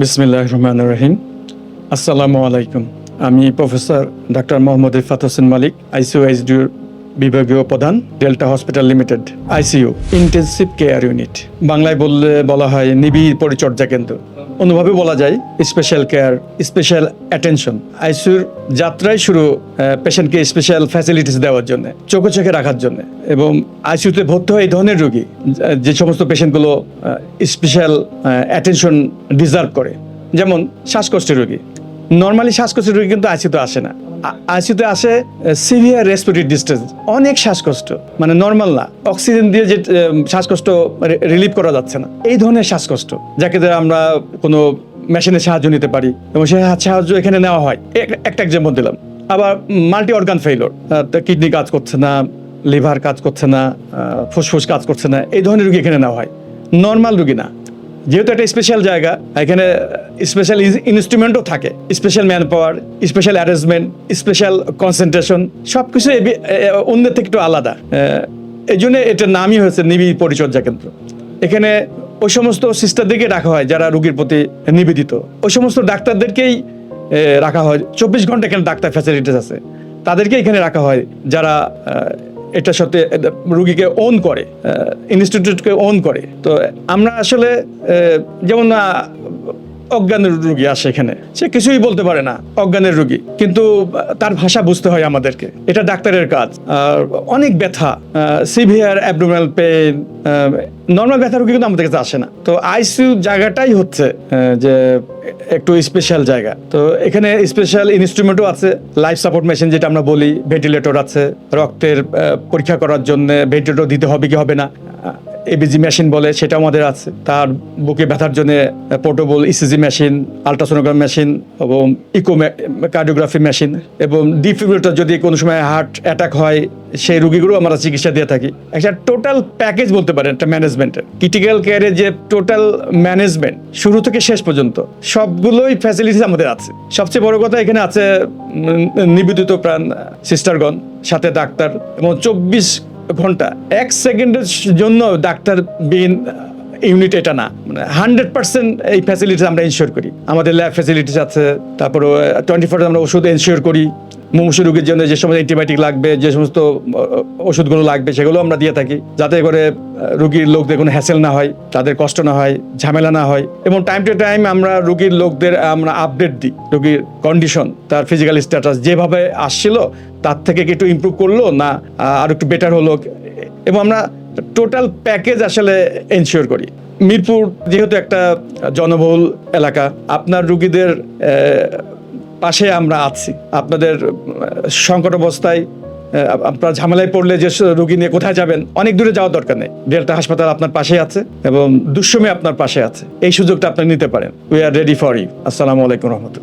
বিসমিল্লাহ রহমান রহিম আসসালামু আলাইকুম। আমি professor doctor Mohammad Ifat Hossain Malik ICU HDU বিভাগীয় প্রধান, Delta hospital limited, ICU intensive care unit বাংলায় বললে বলা হয় নিবিড় পরিচর্যা কেন্দ্র। অন্যভাবে বলা যায় স্পেশাল কেয়ার স্পেশাল অ্যাটেনশন আইসিউর যাত্রায় শুরু পেশেন্টকে স্পেশাল ফ্যাসিলিটিস দেওয়ার জন্য চোখে চোখে রাখার জন্য। এবং আইসিইউতে ভর্তি হয় এই ধরনের রোগী, যে সমস্ত পেশেন্টগুলো স্পেশাল অ্যাটেনশন ডিজার্ভ করে। যেমন শ্বাসকষ্টের রোগী। নর্মালি শ্বাসকষ্টের রোগী কিন্তু আইসিউতে আসে না। আইসিউতে আসে সিভিয়ার রেসপিরেটরি ডিস্টেন্স অনেক শ্বাসকষ্ট মানে নর্মাল না। অক্সিজেন দিয়ে যে শ্বাসকষ্ট রিলিভ করা যাচ্ছে না। এই ধরনের শ্বাসকষ্ট, যাকে আমরা কোনো মেশিনের সাহায্য নিতে পারি, এবং সেই সাহায্য এখানে নেওয়া হয়। এক- একটা এক্সাম্পল দিলাম। আবার মাল্টি অর্গান ফেইলর কিডনি কাজ করছে না লিভার কাজ করছে না ফুসফুস কাজ করছে না, এই ধরনের রোগী এখানে নেওয়া হয়। নর্মাল রুগী না। যেহেতু একটা স্পেশাল জায়গা, এখানে স্পেশাল ইনস্ট্রুমেন্টও থাকে। Special man power special arrangement special concentration সব কিছু অন্যের থেকে একটু আলাদা। এই জন্য এটার নামই হয়েছে নিবিড় পরিচর্যা কেন্দ্র। এখানে ওই সমস্ত সিস্টারদেরকে রাখা হয় যারা রুগীর প্রতি নিবেদিত। ওই সমস্ত ডাক্তারদেরকেই রাখা হয়। চব্বিশ ঘণ্টা এখানে ডাক্তার ফ্যাসিলিটিস আছে। তাদেরকে এখানে রাখা হয় যারা এটার সাথে রুগীকে ওন করে ইনস্টিটিউটকে ওন করে। তো আমরা আসলে যেমন অজ্ঞানের রুগী আসে এখানে। সে কিছুই বলতে পারে না, অজ্ঞানের রুগী। কিন্তু তার ভাষা বুঝতে হয় আমাদেরকে। এটা ডাক্তারের কাজ। আর অনেক ব্যথা সিভিয়ার অ্যাবডোমিনাল পেন নর্মাল ব্যথা রুগী কিন্তু আমাদের কাছে আসে না। তো আইসিইউ জায়গাটাই হচ্ছে যে একটু স্পেশাল জায়গা। তো এখানে স্পেশাল ইনস্ট্রুমেন্টও আছে লাইফ সাপোর্ট মেশিন যেটা আমরা বলি ভেন্টিলেটর আছে, রক্তের পরীক্ষা করার জন্য ভেন্টিলেটর দিতে হবে কি হবে না। এবিজি মেশিন বলে সেটা আমাদের আছে। তার বুকে ব্যথার জন্য portable ECG machine ultrasonogram machine এবং ইকো কার্ডিওগ্রাফি মেশিন এবং ডিফিব্রিলেটর যদি কোনো সময় হার্ট অ্যাটাক হয়, সেই রুগীগুলো আমরা চিকিৎসা দিয়ে থাকি। একটা টোটাল প্যাকেজ বলতে পারেন, একটা ম্যানেজমেন্টের ক্রিটিক্যাল কেয়ারে যে টোটাল ম্যানেজমেন্ট শুরু থেকে শেষ পর্যন্ত, সবগুলোই ফ্যাসিলিটিস আমাদের আছে। সবচেয়ে বড় কথা এখানে আছে নিবেদিত প্রাণ, সিস্টারগণ, সাথে ডাক্তার এবং চব্বিশ ঘণ্টা। এক সেকেন্ডের জন্য ডাক্তার বিন ইউনিট এটা না। মানে হান্ড্রেড পার্সেন্ট এই ফ্যাসিলিটিস আমরা ইনশিওর করি। আমাদের ল্যাব ফ্যাসিলিটিস আছে তারপরে টোয়েন্টি ফোর আমরা ওষুধ ইনশিওর করি। মুমূর্ষু রোগীর জন্য যে সমস্ত অ্যান্টিবায়োটিক লাগবে, যে সমস্ত ওষুধগুলো লাগবে, সেগুলো আমরা দিয়ে থাকি। যাতে করে রোগীর লোকদের কোনো হ্যাসেল না হয়, তাদের কষ্ট না হয়, ঝামেলা না হয়। এবং টাইম টু টাইম আমরা রোগীর লোকদের, আমরা আপডেট দিই। রোগীর কন্ডিশন তার ফিজিক্যাল স্ট্যাটাস যেভাবে আসছিল তার থেকে কি একটু ইমপ্রুভ করল না আর একটু বেটার হলো? এবং আমরা টোটাল প্যাকেজ আসলে এনশিওর করি। মিরপুর যেহেতু একটা জনবহুল এলাকা, আপনার রুগীদের পাশে আমরা আছি। আপনাদের সংকট অবস্থায় আপনার ঝামেলায় পড়লে যে রুগী নিয়ে কোথায় যাবেন, অনেক দূরে যাওয়ার দরকার নেই। ডেল্টা হাসপাতাল আপনার পাশে আছে এবং দুঃসময়ে আপনার পাশে আছে। এই সুযোগটা আপনি নিতে পারেন। We are ready for you আসসালামু আলাইকুম রহমতুল্লাহ।